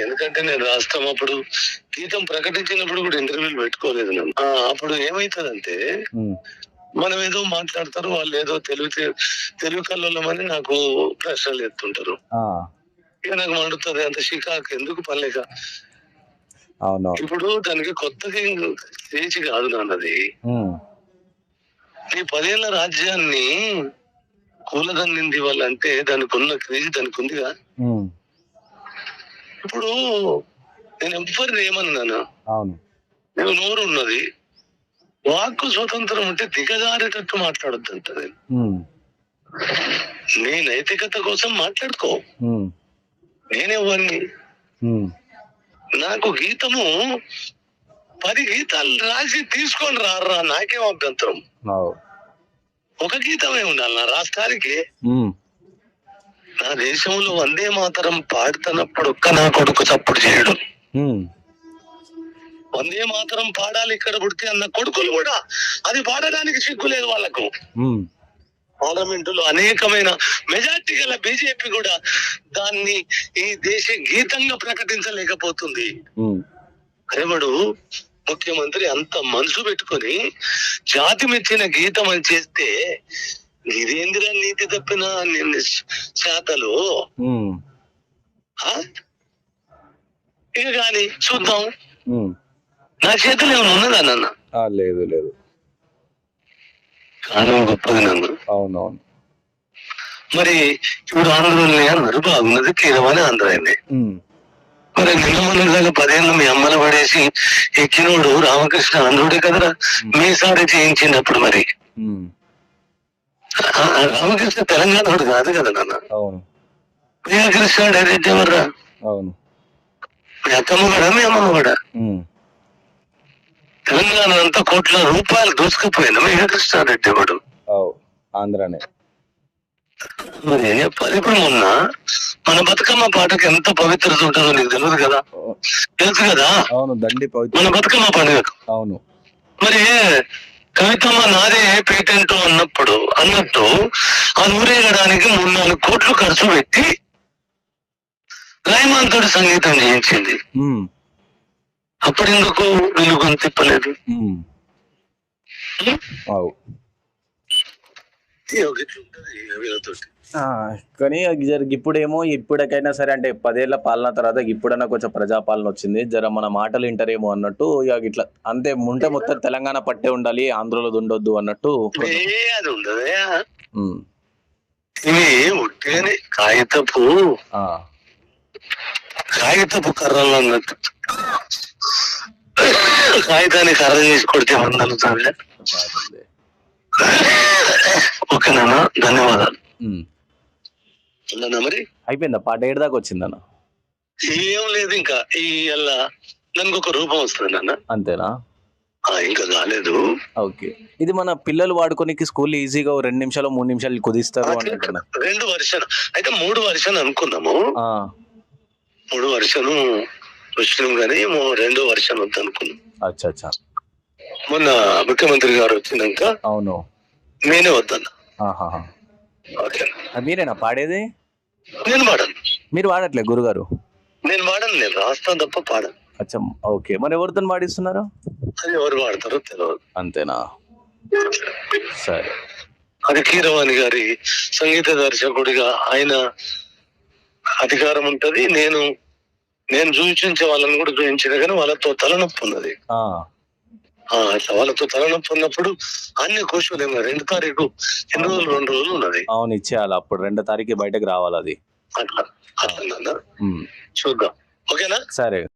ఎందుకంటే నేను రాస్తాం అప్పుడు గీతం ప్రకటించినప్పుడు కూడా ఇంటర్వ్యూలు పెట్టుకోలేదు నేను. ఆ, అప్పుడు ఏమైతుందంటే మనం ఏదో మాట్లాడతారు వాళ్ళు ఏదో తెలుగు తెలుగు కళ్ళమని నాకు ప్రశ్నలు ఎత్తుంటారు ఇక నాకు మండుతుంది అంత షికాకు ఎందుకు అవును. ఇప్పుడు దానికి కొత్తగా స్టేజ్ కాదు నాన్నది. నీ పదేళ్ళ రాజ్యాన్ని కూలదన్నింది వాళ్ళంటే దానికి ఉన్న క్రేజ్ దానికి ఉందిగా? ఇప్పుడు నేను ఎవ్వరిని ఏమన్నాను అవును. నేను నోరు ఉన్నది. వాక్కు స్వతంత్రం ఉంటే దిగజారేటట్టు మాట్లాడొద్దు అంట నేను నీ నైతికత కోసం మాట్లాడుకో. ఉమ్, నాకు గీతము పది గీతాలు రాసి తీసుకొని రారా నాకేం అభ్యంతరం? ఒక గీతమే ఉండాలి నా రాష్ట్రానికి. ఉమ్, నా దేశంలో వందే మాతరం పాడుతున్నప్పుడు ఒక్క నా కొడుకు చప్పుడు చేయడు. వందే మాతరం పాడాలి ఇక్కడ పుడితే అన్న కొడుకులు కూడా అది పాడడానికి సిగ్గు లేదు వాళ్ళకు. ఉమ్, పార్లమెంట్లో అనేకమైన మెజార్టీ గల బీజేపీ కూడా దాన్ని ఈ దేశ గీతంగా ప్రకటించలేకపోతుంది. ఉమ్, రేవడు ముఖ్యమంత్రి అంత మనసు పెట్టుకొని జాతి మెచ్చిన గీతం అని చేస్తే ఇదేందిరా నీతి తప్పిన ఆ? ఇక కానీ చూద్దాం. నా చేతిలో ఏమైనా ఉన్నదా నాన్న? లేదు లేదు. కాలం గొప్పది నన్ను. అవునవును. మరి ఇప్పుడు ఆంధ్రలోనే అన్నారు బాగున్నది కీరమని ఆంధ్ర అయింది మరి నిన్న మొన్నలాగా పదేళ్ళు మీ అమ్మలు పడేసి ఎక్కినోడు రామకృష్ణ ఆంధ్రుడే కదరా? మీసారి చేయించినప్పుడు మరి. రామకృష్ణ తెలంగాణ వాడు కాదు కదా నాన్న. అవును. ప్రియకృష్ణ డైరెక్ట్ ఎవర్రా అవును. మీ అత్తమ్మ కూడా మీ అమ్మమ్మ కూడా తెలంగాణ అంతా కోట్ల రూపాయలు దోసుకుపోయిన మేఘకృష్ణ రెడ్డి అవు ఆంధ్రానే. మరి చెప్పాలి? ఇప్పుడు మొన్న మన బతుకమ్మ పాటకి ఎంత పవిత్రత ఉంటుందో నీకు తెలియదు కదా? తెలుసు కదా? అవును దండి మన బతుకమ్మ పండుగకు. అవును. మరి కవితమ్మ నాదే పేటెంట్ అన్నప్పుడు అన్నట్టు ఆ ఊరేగడానికి మూడు నాలుగు కోట్లు ఖర్చు పెట్టి రైమాంతుడు సంగీతం చేయించింది. అప్పుడు ఎందుకు వీళ్ళు గొంతు కానీ జర ఇప్పుడేమో ఇప్పటికైనా సరే అంటే పదేళ్ళ పాలన తర్వాత ఇప్పుడైనా కొంచెం ప్రజాపాలన వచ్చింది. జర మన మాటలు వింటారేమో అన్నట్టు ఇక ఇట్లా అంతే ఉంటే మొత్తం తెలంగాణ పట్టే ఉండాలి ఆంధ్రలో ఉండొద్దు అన్నట్టు కాగితపు కాగితపు కర్రలు అన్నట్టు కాగితాన్ని కర్ర చేసి కొడితే. ఓకేనా ధన్యవాదాలు. మరి? అయిపోయిందా? పాట ఏడు దాకా వచ్చిందన్న ఏం లేదు ఇంకా. ఈ అలా నన్ను ఒక రూపం వస్తుంది నాన్న. అంతేనా? ఆ, ఇంకా కాలేదు ఓకే. ఇది మన పిల్లలు వాడుకోనికి స్కూల్ ఈజీగా రెండు నిమిషాలు మూడు నిమిషాలు కుదిస్తారు అని అంటున్నా. రెండు వర్షన్ అయితే మూడు వర్షన్ అనుకున్నాము మూడు వర్షను వచ్చినాం కానీ రెండో వర్షన్ వద్దు అనుకున్నాం అచ్చా అచ్చా. మొన్న ముఖ్యమంత్రి గారు వచ్చినాక అవును. నేనే వద్దన్నా. మీరేనా పాడేది? నేను పాడను. మీరు వాడట్లే గురుగారు. నేను పాడను నేను రాస్తాను తప్ప పాడను. అచ్చా ఓకే. మరి ఎవరితో పాడిస్తున్నారు? అది ఎవరు పాడతారో తెలియదు అంతేనా? సరే. అది కీరవాణి గారి సంగీత దర్శకుడిగా ఆయన అధికారం ఉంటది. నేను నేను చూపించే వాళ్ళని కూడా చూపించిన కానీ వాళ్ళతో తలనొప్పి ఉన్నది. ఆ, ఆ, అట్లా వాళ్ళతో తలనొప్పి ఉన్నప్పుడు అన్ని కూర్చోలేము రెండు తారీఖు ఎన్ని రోజులు? రెండు రోజులు ఉన్నది. అవును ఇచ్చేయాలి. అప్పుడు రెండో తారీఖు బయటకు రావాలి అది. అట్లా చూద్దాం. ఓకేనా? సరే.